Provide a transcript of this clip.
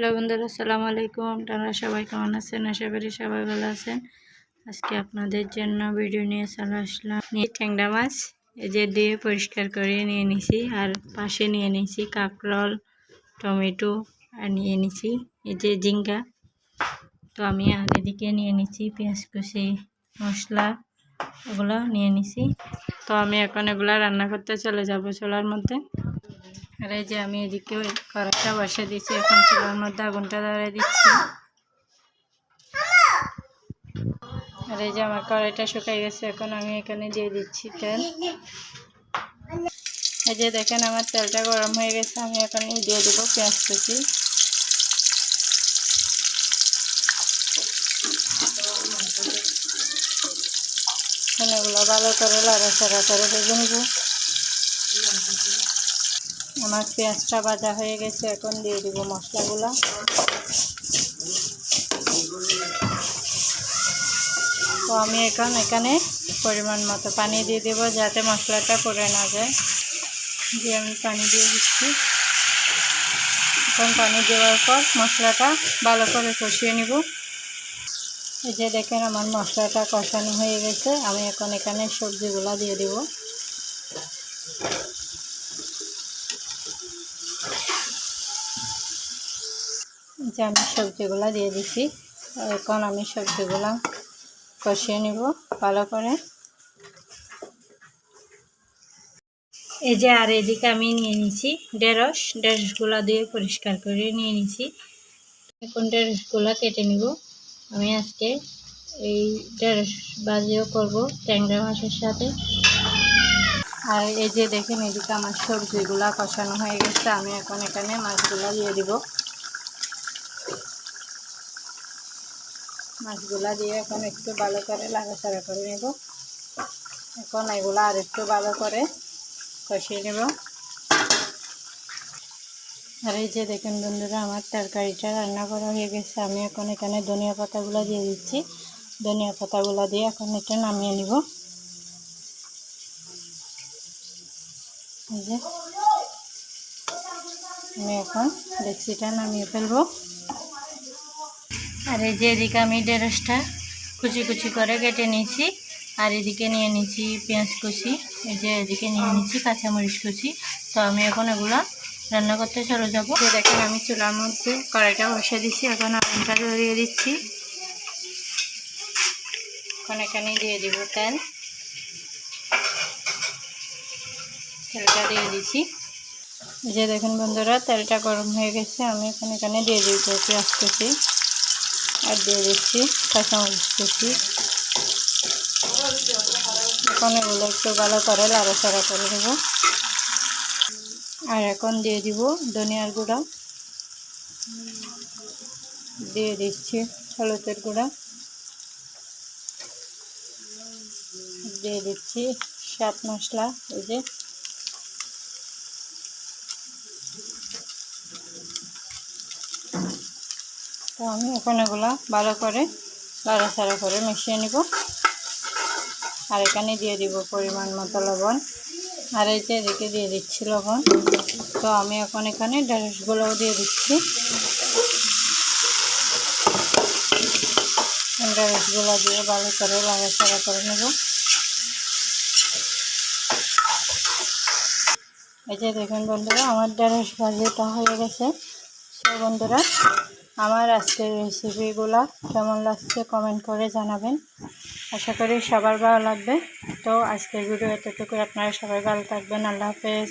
Hello বন্ধুরা, আসসালামু আলাইকুম। আপনারা সবাই কেমন আছেন? আশা করি সবাই ভালো আছেন। আজকে আপনাদের জন্য ভিডিও নিয়ে চলে আসলাম। নিয়ে ট্যাংরা মাছ, এই যে দিয়ে পরিষ্কার করে নিয়ে নিছি, আর পাশে নিয়ে নিছি কাঁকরোল, টমেটো, আর নিয়ে নিছি এই যে জিঙ্গা তো আমি আর এদিকে নিয়ে নিছি পেঁয়াজ কুচি, মশলা, ওগুলো নিয়ে নিছি। তো আমি এখন এগুলো রান্না করতে চলে যাব চলার মধ্যে। আর এই যে আমি এদিকে কড়াইটা বসে দিচ্ছি এখন চুলার মধ্যে আগুনটা ধরে দিচ্ছি। আর এই যে আমার কড়াইটা শুকাই গেছে, এখন আমি এখানে দিয়ে দিচ্ছি তেল। এই যে দেখেন আমার তেলটা গরম হয়ে গেছে, আমি এখন দিয়ে দেবো পেঁয়াজ কুচি। এগুলো ভালো করে লাড়াচাড়া করে ভেজে নিব। আমার পেঁয়াজটা ভাজা হয়ে গেছে, এখন দিয়ে দিব মশলাগুলো। তো আমি এখন এখানে পরিমাণ মতো পানি দিয়ে দেবো যাতে মশলাটা পড়ে না যায়। দিয়ে আমি পানি দিয়ে দিচ্ছি। এখন পানি দেওয়ার পর মশলাটা ভালো করে কষিয়ে নিব। এই যে দেখেন আমার মশলাটা কষানো হয়ে গেছে, আমি এখন এখানে সবজিগুলো দিয়ে দেবো। যে আমি সবজিগুলো দিয়ে দিছি। এখন আমি সবজিগুলো কষিয়ে নিব ভালো করে। এই যে আর এদিকে আমি নিয়ে নিছি ঢেঁড়স। ঢেঁড়সগুলো দিয়ে পরিষ্কার করে নিয়ে নিছি। এখন ঢেঁড়সগুলো কেটে নিব। আমি আজকে এই ঢেঁড়স বাজিও করব ট্যাংরা মাছের সাথে। আর এই যে দেখেন এদিকে আমার সবজিগুলা কষানো হয়ে গেছে। আমি এখন এখানে মাছগুলো দিয়ে দিব। মাছগুলা দিয়ে এখন একটু ভালো করে লাগাচাড়া করে নেব। এখন এগুলো আর একটু ভালো করে কষিয়ে নেব। আর এই যে দেখেন বন্ধুরা, আমার তরকারিটা রান্না করা হয়ে গেছে। আমি এখন এখানে ধনিয়া পাতাগুলো দিয়ে দিচ্ছি। ধনিয়া পাতাগুলো দিয়ে এখন এটা নামিয়ে নিব। আমি এখন ডেক্সিটা নামিয়ে ফেলব। আর এই যে এদিকে আমি ঢেঁড়সটা কুচি কুচি করে কেটে নিয়েছি, আর এদিকে নিয়ে নিয়েছি পেঁয়াজ কুচি, এই যে এদিকে নিয়ে নিয়েছি কাঁচামরিচ কুচি। তো আমি এখন এগুলো রান্না করতে চলে যাব। দেখেন, আমি চুলার মধ্যে কড়াইটা বসে দিচ্ছি এখন আগুনটা ধরিয়ে দিচ্ছি। এখন এখানে দিয়ে দিব তেল। তেলটা দিয়ে দিচ্ছি এই যে দেখুন বন্ধুরা, তেলটা গরম হয়ে গেছে। আমি এখন এখানে দিয়ে পেঁয়াজ কুচি। আর দিয়ে দিচ্ছি কাঁচামরিচ কুচি। এখন এগুলো একটু ভালো করে লাড়াচাড়া করে দেব আর এখন দিয়ে দিব ধনিয়ার গুঁড়া। দিয়ে দিচ্ছি হলুদের গুঁড়া। দিয়ে দিচ্ছি সাত মশলা, এই যে তো আমি এখন এগুলো ভালো করে লাড়াচাড়া করে মিশিয়ে নিব। আর এখানে দিয়ে দিব পরিমাণ মতো লবণ। আর এই যে এদিকে দিয়ে দিচ্ছি লবণ। তো আমি এখন এখানে ঢেঁড়সগুলোও দিয়ে দিচ্ছি। ঢেঁড়সগুলো দিয়ে ভালো করে লাড়াচাড়া করে নেব। এই যে দেখুন বন্ধুরা, আমার ঢেঁড়স ভাজিটা হয়ে গেছে। সে বন্ধুরা, আমার আজকের রেসিপিগুলো কেমন লাগছে কমেন্ট করে জানাবেন। আশা করি সবার ভালো লাগবে। তো আজকের ভিডিও এতটুকু আপনারা সবাই ভালো থাকবেন। আল্লাহ হাফেজ।